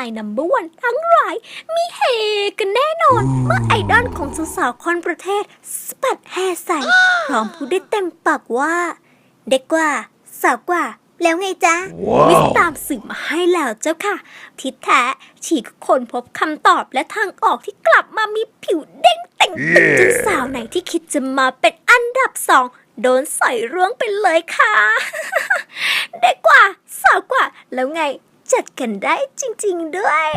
ายนัมเบอร์วันทั้งหลาย มีเฮกันแน่นอน เมื่อไอดอลของสาวๆคอนประเทศ สปัดแฮร์ใส่พร้อมพูดได้เต็มปากว่า เด็กกว่า สาวกว่า แล้วไงจ๊ะมิสตามสืบมาให้แล้วเจ้าค่ะ ทิศแท้ฉีกคนพบคำตอบและทางออกที่กลับมามีผิวเด้งเต่งตึงจนสาวไหนที่คิดจะมาเป็นอันดับสองโดนใส่ร่วงไปเลยค่ะ เด็กกว่า สาวกว่า แล้วไง จัดกันได้จริงๆด้วย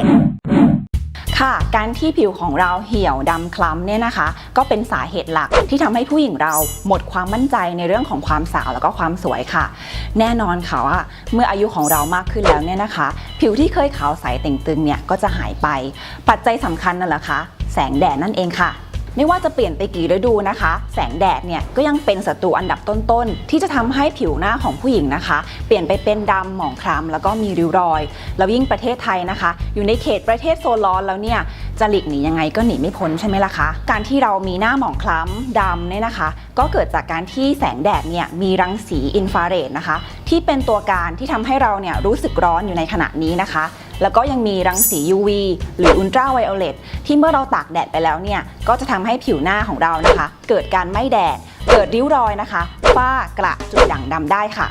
ค่ะ การที่ผิวของเราเหี่ยวดำคล้ำเนี่ยนะคะ ก็เป็นสาเหตุหลักที่ทำให้ผู้หญิงเราหมดความมั่นใจในเรื่องของความสาวแล้วก็ความสวยค่ะ แน่นอนค่ะว่าเมื่ออายุของเรามากขึ้นแล้วเนี่ยนะคะ ผิวที่เคยขาวใสเต่งตึงเนี่ยก็จะหายไป ปัจจัยสำคัญนั่นแหละคะแสงแดดนั่นเองค่ะ ไม่ว่าจะเปลี่ยนไปกี่ฤดูนะคะ แสงแดดเนี่ยก็ยังเป็นศัตรูอันดับต้นๆ ที่จะทำให้ผิวหน้าของผู้หญิงนะคะ เปลี่ยนไปเป็นดำหมองคล้ำแล้วก็มีริ้วรอย แล้วยิ่งประเทศไทยนะคะ อยู่ในเขตประเทศโซนร้อนแล้วเนี่ยจะหลีกหนียังไงก็หนีไม่พ้นใช่ไหมล่ะคะ การที่เรามีหน้าหมองคล้ำดำเนี่ยนะคะ ก็เกิดจากการที่แสงแดดเนี่ยมีรังสีอินฟราเรดนะคะ ที่เป็นตัวการที่ทำให้เราเนี่ยรู้สึกร้อนอยู่ในขณะนี้นะคะ แล้วก็ยังมีรังสี UV หรืออุลตราไวโอเลตที่เมื่อเราตากแดดไปแล้วเนี่ย ก็จะทำให้ผิวหน้าของเรานะคะ เกิดการไม่แดด เกิดริ้วรอยนะคะฝ้ากระจุดด่างดำได้ค่ะ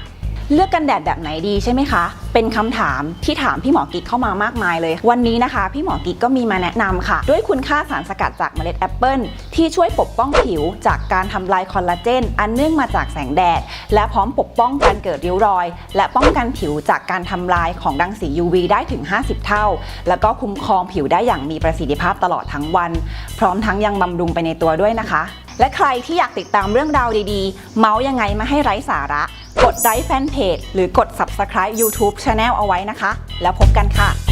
เลือกกันแดดแบบไหนดีใช่ไหมคะ เป็นคำถามที่ถามพี่หมอกิ๊กเข้ามามากมายเลย วันนี้นะคะ พี่หมอกิ๊กก็มีมาแนะนำค่ะ ด้วยคุณค่าสารสกัดจากเมล็ดแอปเปิลที่ช่วยปกป้องผิว จากการทำลายคอลลาเจน อันเนื่องมาจากแสงแดด และพร้อมปกป้องการเกิดริ้วรอย และป้องกันผิวจากการทำลายของรังสี UV ได้ถึง 50 เท่า แล้วก็คุ้มครองผิวได้อย่างมีประสิทธิภาพตลอดทั้งวัน พร้อมทั้งยังบำรุงไปในตัวด้วยนะคะ และใครที่อยากติดตามเรื่องราวดีๆ เมาส์ยังไงไม่ให้ไร้สาระ กดไลค์แฟนเพจหรือกด subscribe YouTube Channel เอาไว้นะคะ แล้วพบกันค่ะ